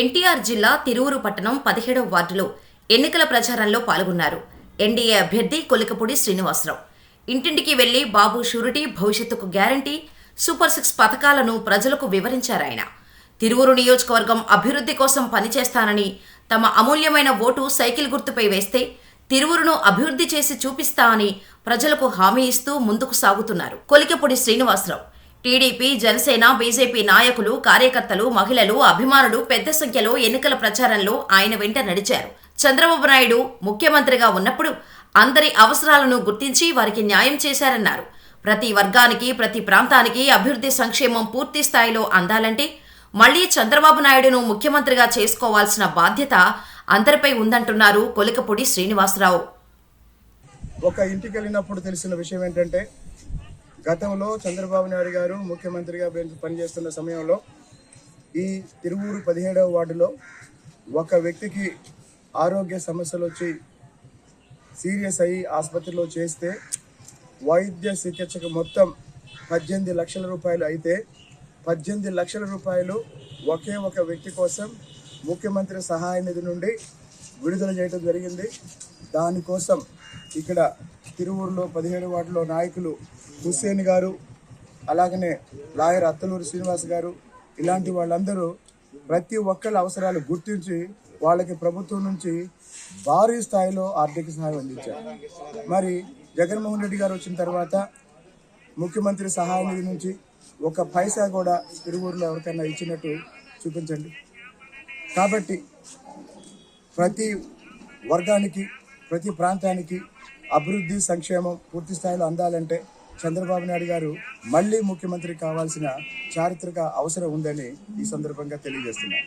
ఎన్టీఆర్ జిల్లా తిరువురు పట్టణం పదిహేడవ వార్డులో ఎన్నికల ప్రచారంలో పాల్గొన్నారు. ఎన్డీఏ అభ్యర్థి కొలికపూడి శ్రీనివాసరావు. ఇంటింటికి వెళ్ళి బాబు షూరిటీ భవిష్యత్తుకు గ్యారంటీ సూపర్ సిక్స్ పథకాలను ప్రజలకు వివరించారాయన తిరువురు నియోజకవర్గం అభివృద్ధి కోసం పనిచేస్తానని తమ అమూల్యమైన ఓటు సైకిల్ గుర్తుపై వేస్తే తిరువురును అభివృద్ధి చేసి చూపిస్తా అని ప్రజలకు హామీ ఇస్తూ ముందుకు సాగుతున్నారు కొలికపూడి శ్రీనివాసరావు. టీడీపీ జనసేన బీజేపీ నాయకులు కార్యకర్తలు మహిళలు అభిమానులు పెద్ద సంఖ్యలో ఎన్నికల ప్రచారంలో ఆయన వెంట నడిచారు. చంద్రబాబు నాయుడు ముఖ్యమంత్రిగా ఉన్నప్పుడు అందరి అవసరాలను గుర్తించి వారికి న్యాయం చేశారన్నారు. ప్రతి వర్గానికి ప్రతి ప్రాంతానికి అభివృద్ధి సంక్షేమం పూర్తి స్థాయిలో అందాలంటే మళ్ళీ చంద్రబాబు నాయుడును ముఖ్యమంత్రిగా చేసుకోవాల్సిన బాధ్యత అందరిపై ఉందంటున్నారు కొలికపూడి శ్రీనివాసరావు. ఒక ఇంటికి వెళ్ళినప్పుడు తెలిసిన విషయం ఏంటంటే గతంలో చంద్రబాబు నాయుడు గారు ముఖ్యమంత్రిగా పనిచేస్తున్న సమయంలో ఈ తిరువూరు పదిహేడవ వార్డులో ఒక వ్యక్తికి ఆరోగ్య సమస్యలు వచ్చి సీరియస్ అయ్యి ఆసుపత్రిలో చేస్తే వైద్య చికిత్సకు మొత్తం పద్దెనిమిది లక్షల రూపాయలు అయితే పద్దెనిమిది లక్షల రూపాయలు ఒకే ఒక వ్యక్తి కోసం ముఖ్యమంత్రి సహాయ నిధి నుండి విడుదల చేయడం జరిగింది. దానికోసం ఇక్కడ తిరువూరులో పదిహేడు వార్డులో నాయకులు హుస్సేన్ గారు అలాగనే లాయర్ అత్తలూరు శ్రీనివాస్ గారు ఇలాంటి వాళ్ళందరూ ప్రతి ఒక్కరి అవసరాలు గుర్తించి వాళ్ళకి ప్రభుత్వం నుంచి భారీ స్థాయిలో ఆర్థిక సహాయం అందించారు. మరి జగన్మోహన్ రెడ్డి గారు వచ్చిన తర్వాత ముఖ్యమంత్రి సహాయ నిధి నుంచి ఒక పైసా కూడా తిరువూరులో ఎవరికైనా ఇచ్చినట్టు చూపించండి. కాబట్టి ప్రతి వర్గానికి ప్రతి ప్రాంతానికి అభివృద్ధి సంక్షేమం పూర్తి స్థాయిలో అందాలంటే చంద్రబాబు నాయుడు గారు మళ్ళీ ముఖ్యమంత్రి కావాల్సిన చారిత్రక అవసరం ఉందని ఈ సందర్భంగా తెలియజేస్తున్నారు